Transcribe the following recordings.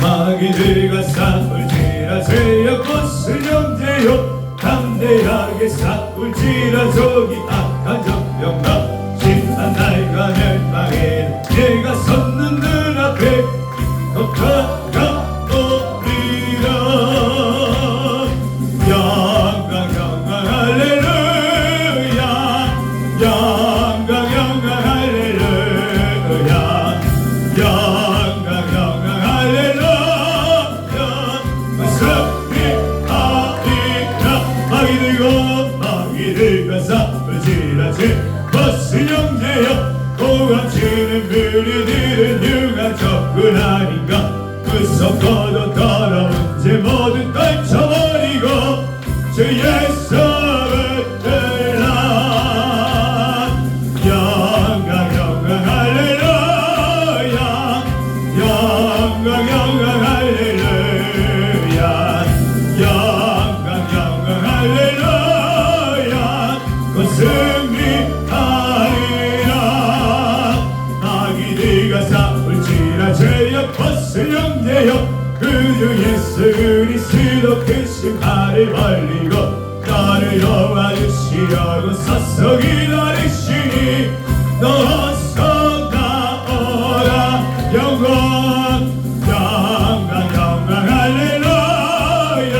마귀들과 싸울지라 제여 꽃을 영재여 담대하게 싸울지라 저기 악 승리하리라 마귀들과 마귀들과 싸울지라지. 버스 영재여 도망치는 무리들은 유가 적군 아닌가. 무섭고도 더러운 죄 모두 떨쳐버리고 주예 주 예수 그리스도 크신 발을 벌리고 나를 도와주시려고 서서 기다리시니 너서 나오라. 영광 영광 영광 할렐루야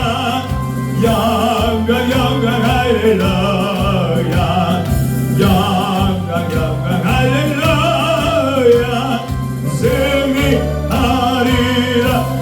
영광 할렐루야. 영광 영광 할렐루야. 영광 영광 할렐루야